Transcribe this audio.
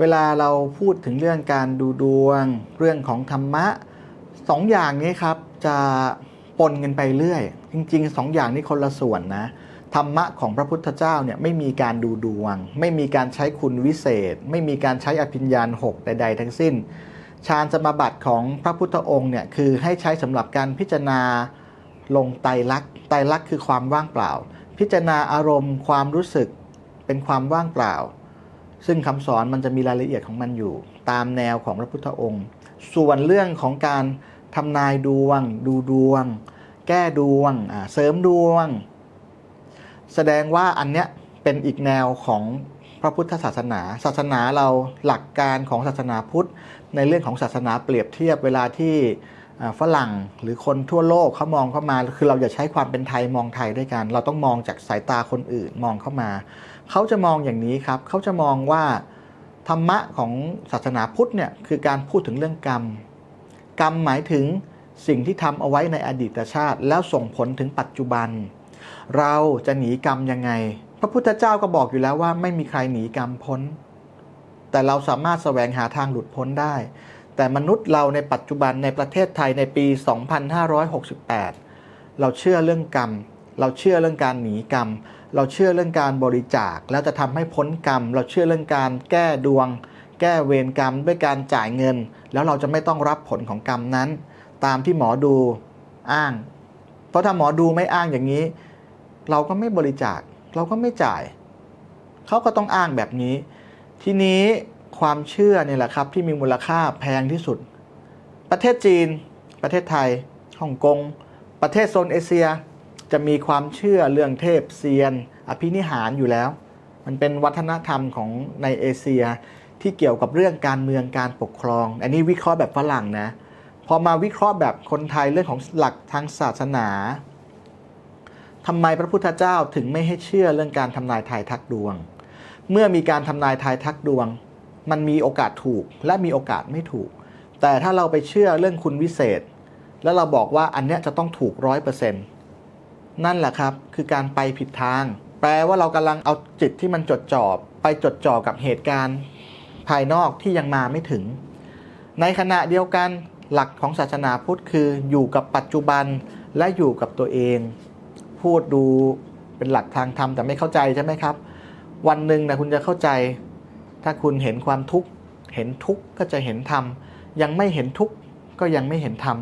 เวลาเราพูดถึงเรื่องการดูดวง เรื่องของธรรมะสองอย่างนี้ครับจะปนกันไปเรื่อย จริงๆสองอย่างนี้คนละส่วนนะ ธรรมะของพระพุทธเจ้าเนี่ยไม่มีการดูดวง ไม่มีการใช้คุณวิเศษ ไม่มีการใช้อภิญญาณหกใด ๆ ทั้งสิ้นฌานสมาบัติของพระพุทธองค์เนี่ยคือให้ใช้สำหรับการพิจารณาลงไตรลักษณ์ไตรลักษณ์คือความว่างเปล่า พิจารณาอารมณ์ความรู้สึกเป็นความว่างเปล่า ซึ่งคำสอนมันจะมีรายละเอียดของมันอยู่ ตามแนวของพระพุทธองค์ ส่วนเรื่องของการทำนายดวง ดูดวง แก้ดวงเสริมดวง แสดงว่าอันเนี้ยเป็นอีกแนวของพระพุทธศาสนา ศาสนาเราหลักการของศาสนาพุทธ ในเรื่องของศาสนาเปรียบเทียบเวลาที่ ฝรั่งหรือคนทั่วโลกเขามองเข้ามา คือเราอย่าใช้ความเป็นไทยมองไทยด้วยกัน เราต้องมองจากสายตาคนอื่นมองเข้ามา เขาจะมองอย่างนี้ครับ เขาจะมองว่าธรรมะของศาสนาพุทธเนี่ยคือการพูดถึงเรื่องกรรม กรรมหมายถึงสิ่งที่ทำเอาไว้ในอดีตชาติ แล้วส่งผลถึงปัจจุบัน เราจะหนีกรรมยังไง พระพุทธเจ้าก็บอกอยู่แล้วว่าไม่มีใครหนีกรรมพ้น แต่เราสามารถแสวงหาทางหลุดพ้นได้ แต่มนุษย์เราในปัจจุบันในประเทศไทยในปี 2568 เราเชื่อเรื่องกรรม เราเชื่อเรื่องการหนีกรรม เราเชื่อเรื่องการบริจาค แล้วจะทำให้พ้นกรรม เราเชื่อเรื่องการแก้ดวง แก้เวรกรรมด้วยการจ่ายเงิน แล้วเราจะไม่ต้องรับผลของกรรมนั้น ตามที่หมอดูอ้าง เพราะถ้าหมอดูไม่อ้างอย่างนี้ เราก็ไม่บริจาค เราก็ไม่จ่าย เขาก็ต้องอ้างแบบนี้ ทีนี้ ความเชื่อเนี่ยแหละครับที่มีมูลค่าแพงที่สุด ประเทศจีน ประเทศไทยฮ่องกง ประเทศโซนเอเชีย จะมีความเชื่อเรื่องเทพเซียน อภินิหารอยู่แล้ว มันเป็นวัฒนธรรมของในเอเชียที่เกี่ยวกับเรื่องการเมืองการปกครอง อันนี้วิเคราะห์แบบฝรั่งนะ พอมาวิเคราะห์แบบคนไทยเรื่องของหลักทางศาสนาทำไมพระพุทธเจ้าถึงไม่ให้เชื่อเรื่องการทำนายทายทักดวง เมื่อมีการทำนายทายทักดวง มันมีโอกาสถูกและมีโอกาสไม่ถูก แต่ถ้าเราไปเชื่อเรื่องคุณวิเศษ แล้วเราบอกว่าอันเนี้ยจะต้องถูกร้อยเปอร์เซ็นต์นั่นแหละครับคือการไปผิดทาง แปลว่าเรากำลังเอาจิตที่มันจดจ่อไปจดจ่อกับเหตุการณ์ภายนอกที่ยังมาไม่ถึง ในขณะเดียวกันหลักของศาสนาพุทธคืออยู่กับปัจจุบันและอยู่กับตัวเอง พูดดูเป็นหลักทางธรรมแต่ไม่เข้าใจใช่ไหมครับ วันหนึ่งนะคุณจะเข้าใจ ถ้าคุณเห็นความทุกข์ เห็นทุกข์ก็จะเห็นธรรม ยังไม่เห็นทุกข์ก็ยังไม่เห็นธรรม